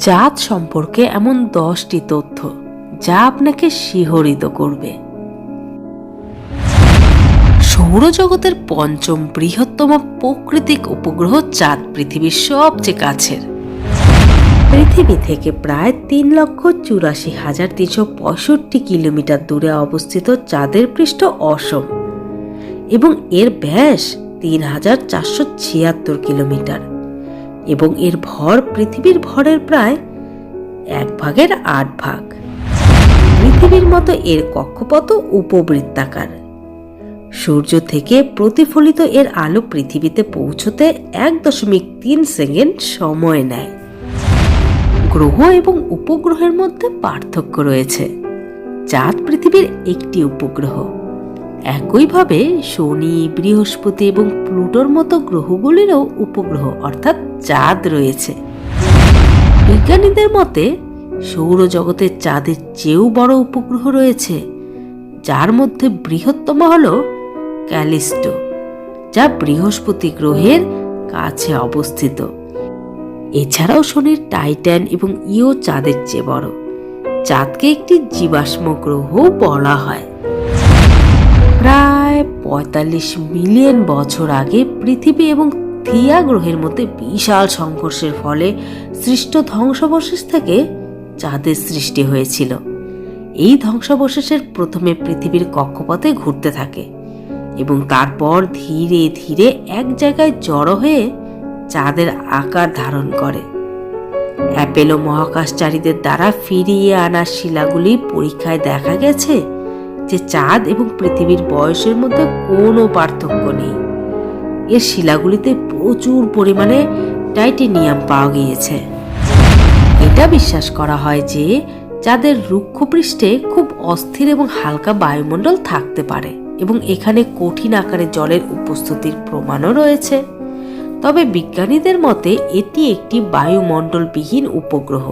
চাঁদ সম্পর্কে এমন দশটি তথ্য যা আপনাকে শিহরিত করবে। সৌরজগতের পঞ্চম বৃহত্তম প্রাকৃতিক উপগ্রহ চাঁদ পৃথিবীর সবচেয়ে কাছের। পৃথিবী থেকে প্রায় তিন লক্ষ চুরাশি হাজার তিনশো পঁয়ষট্টি কিলোমিটার দূরে অবস্থিত চাঁদের পৃষ্ঠ অসম এবং এর ব্যাস তিন হাজার চারশো ছিয়াত্তর কিলোমিটার। এবং এর ভর পৃথিবীর ভরের প্রায় এক ভাগের আট ভাগ। পৃথিবীর মতো এর কক্ষপথ উপবৃত্তাকার। সূর্য থেকে প্রতিফলিত এর আলো পৃথিবীতে পৌঁছতে এক দশমিক তিন সেকেন্ড সময় নেয়। গ্রহ এবং উপগ্রহের মধ্যে পার্থক্য রয়েছে। চাঁদ পৃথিবীর একটি উপগ্রহ। একইভাবে শনি, বৃহস্পতি এবং প্লুটোর মতো গ্রহগুলিরও উপগ্রহ অর্থাৎ চাঁদ রয়েছে। বিজ্ঞানীদের মতে, সৌরজগতের চাঁদের চেয়েও বড় উপগ্রহ রয়েছে, যার মধ্যে বৃহত্তম হল ক্যালিস্টো, যা বৃহস্পতি গ্রহের কাছে অবস্থিত। এছাড়াও শনির টাইটান এবং ইও চাঁদের চেয়ে বড়, চাঁদকে একটি জীবাশ্ম গ্রহ বলা হয়। প্রায় পঁয়তাল্লিশ মিলিয়ন বছর আগে পৃথিবী এবং থিয়া গ্রহের মধ্যে বিশাল সংঘর্ষের ফলে সৃষ্ট ধ্বংসাবশেষ থেকে চাঁদের সৃষ্টি হয়েছিল। এই ধ্বংসাবশেষের প্রথমে পৃথিবীর কক্ষপথে ঘুরতে থাকে এবং তারপর ধীরে ধীরে এক জায়গায় জড়ো হয়ে চাঁদের আকার ধারণ করে। অ্যাপেলো মহাকাশচারীদের দ্বারা ফিরিয়ে আনা শিলাগুলি পরীক্ষায় দেখা গেছে যে চাঁদ এবং পৃথিবীর বয়সের মধ্যে কোনো পার্থক্য নেই। এর শিলাগুলিতে প্রচুর পরিমাণে টাইটেনিয়াম পাওয়া গিয়েছে। এটা বিশ্বাস করা হয় যে চাঁদের রুক্ষ পৃষ্ঠে খুব অস্থির এবং হালকা বায়ুমণ্ডল থাকতে পারে এবং এখানে কঠিন আকারে জলের উপস্থিতির প্রমাণও রয়েছে। তবে বিজ্ঞানীদের মতে এটি একটি বায়ুমণ্ডলবিহীন উপগ্রহ।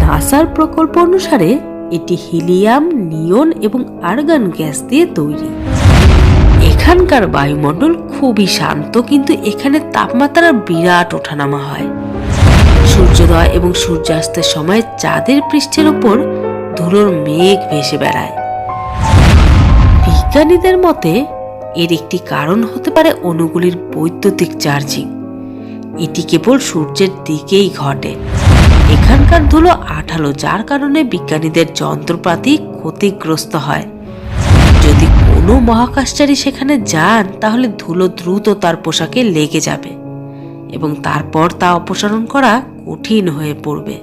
নাসার প্রকল্প অনুসারে এটি হিলিয়াম, নিয়ন এবং আর্গান গ্যাস দিয়ে তৈরি। এখানকার বায়ুমণ্ডল খুবই শান্ত, কিন্তু এখানে তাপমাত্রার বিরাট ওঠানামা হয়। সূর্যোদয় এবং সূর্যাস্তের সময় চাঁদের পৃষ্ঠের উপর ধুলোর মেঘ ভেসে বেড়ায়। বিজ্ঞানীদের মতে, এর একটি কারণ হতে পারে অণুগুলির বৈদ্যুতিক চার্জিং। এটি কেবল সূর্যের দিকেই ঘটে। এখানকার ধুলো আঠালো, যার কারণে বিজ্ঞানীদের যন্ত্রপাতি ক্ষতিগ্রস্ত হয়। যদি কোনো মহাকাশচারী সেখানে যান, তাহলে ধুলো দ্রুত তার পোশাকে লেগে যাবে এবং তারপর তা অপসারণ করা কঠিন হয়ে পড়বে।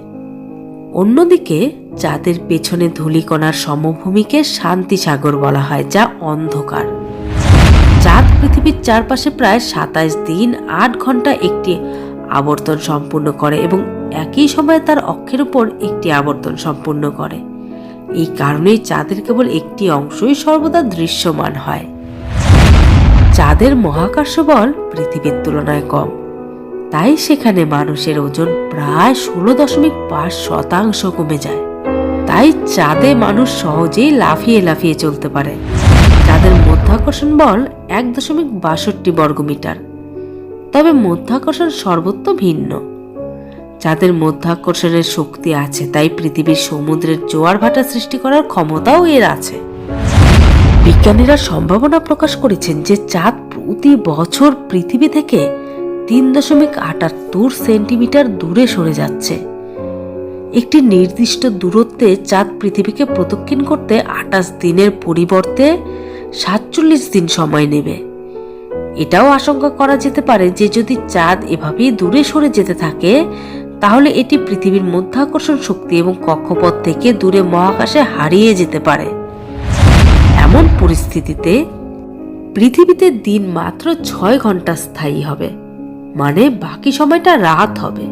অন্যদিকে চাঁদের পেছনে ধূলিকণার সমভূমিকে শান্তি সাগর বলা হয়, যা অন্ধকার। চাঁদ পৃথিবীর চারপাশে প্রায় সাতাইশ দিন আট ঘণ্টা একটি আবর্তন সম্পূর্ণ করে এবং একই সময়ে তার অক্ষের উপর একটি আবর্তন সম্পূর্ণ করে। এই কারণেই চাঁদের কেবল একটি অংশই সর্বদা দৃশ্যমান হয়। চাঁদের মহাকর্ষ বল পৃথিবীর তুলনায় কম। তাই সেখানে মানুষের ওজন প্রায় ষোলো দশমিক পাঁচ শতাংশ কমে যায়। তাই চাঁদে মানুষ সহজেই লাফিয়ে লাফিয়ে চলতে পারে। চাঁদের মধ্যাকর্ষণ বল এক দশমিক বাষট্টি বর্গমিটার। তবে মধ্যাকর্ষণ সর্বত্র ভিন্ন। চাঁদের মধ্যাকর্ষণের শক্তি আছে, তাই পৃথিবীর সমুদ্রের জোয়ার ভাটা সৃষ্টি করার ক্ষমতাও এর আছে। বিজ্ঞানীরা সম্ভাবনা প্রকাশ করেছেন যে চাঁদ প্রতি বছর পৃথিবী থেকে তিন দশমিক আটাত্তর সেন্টিমিটার দূরে সরে যাচ্ছে। একটি নির্দিষ্ট দূরত্বে চাঁদ পৃথিবীকে প্রদক্ষিণ করতে আটাশ দিনের পরিবর্তে সাতচল্লিশ দিন সময় নেবে। এটাও আশঙ্কা করা যেতে পারে যে যদি চাঁদ এভাবেই দূরে সরে যেতে থাকে, তাহলে এটি পৃথিবীর মধ্যাকর্ষণ শক্তি এবং কক্ষপথ থেকে দূরে মহাকাশে হারিয়ে যেতে পারে। এমন পরিস্থিতিতে পৃথিবীতে দিন মাত্র ছয় ঘণ্টা স্থায়ী হবে মানে বাকি সময়টা রাত হবে।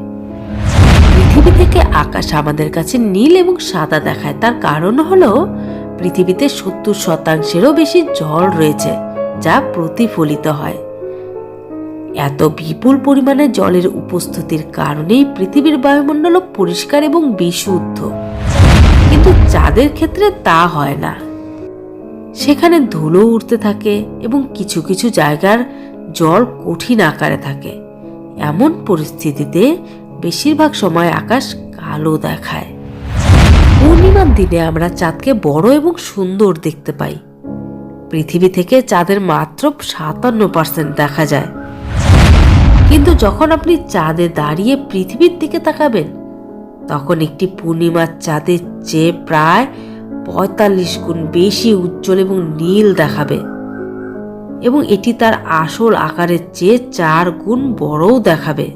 পৃথিবী থেকে আকাশ আমাদের কাছে নীল এবং সাদা দেখায়। তার কারণ হলো পৃথিবীতে সত্তর শতাংশেরও বেশি জল রয়েছে, যা প্রতিফলিত হয়। এত বিপুল পরিমাণে জলের উপস্থিতির কারণেই পৃথিবীর বায়ুমণ্ডল পরিষ্কার এবং বিশুদ্ধ। কিন্তু চাঁদের ক্ষেত্রে তা হয় না। সেখানে ধুলো উঠতে থাকে এবং কিছু কিছু জায়গার জল কঠিন আকারে থাকে। এমন পরিস্থিতিতে বেশিরভাগ সময় আকাশ কালো দেখায়। পূর্ণিমার দিনে আমরা চাঁদকে বড় এবং সুন্দর দেখতে পাই। পৃথিবী থেকে চাঁদের মাত্র সাতান্ন পার্সেন্ট দেখা যায়। কিন্তু যখন আপনি চাঁদে দাঁড়িয়ে পৃথিবীর দিকে তাকাবেন, তখন একটি পূর্ণিমার চাঁদের চেয়ে প্রায় পঁয়তাল্লিশ গুণ বেশি উজ্জ্বল এবং নীল দেখাবে। এবং এটি তার আসল আকারের চেয়ে চার গুণ বড়ও দেখাবে।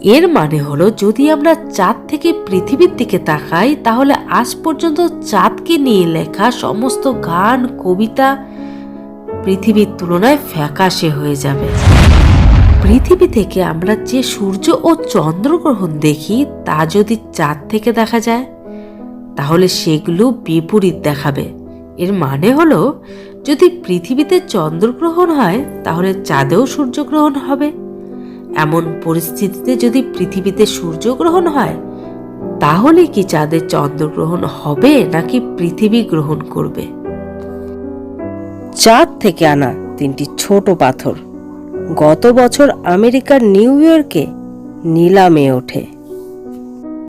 এর মানে হলো, যদি আমরা চাঁদ থেকে পৃথিবীর দিকে তাকাই, তাহলে আজ পর্যন্ত চাঁদকে নিয়ে লেখা সমস্ত গান, কবিতা পৃথিবীর তুলনায় ফ্যাকাশে হয়ে যাবে। পৃথিবী থেকে আমরা যে সূর্য ও চন্দ্রগ্রহণ দেখি, তা যদি চাঁদ থেকে দেখা যায়, তাহলে সেগুলো বিপরীত দেখাবে। এর মানে হলো, যদি পৃথিবীতে চন্দ্রগ্রহণ হয়, তাহলে চাঁদেও সূর্যগ্রহণ হবে। এমন পরিস্থিতিতে যদি পৃথিবীতে সূর্যগ্রহণ হয়, তাহলে কি চাঁদে চন্দ্রগ্রহণ হবে, নাকি পৃথিবী গ্রহণ করবে? চাঁদ থেকে আনা তিনটি ছোট পাথর। গত বছর আমেরিকার নিউ ইয়র্কে নিলামে ওঠে।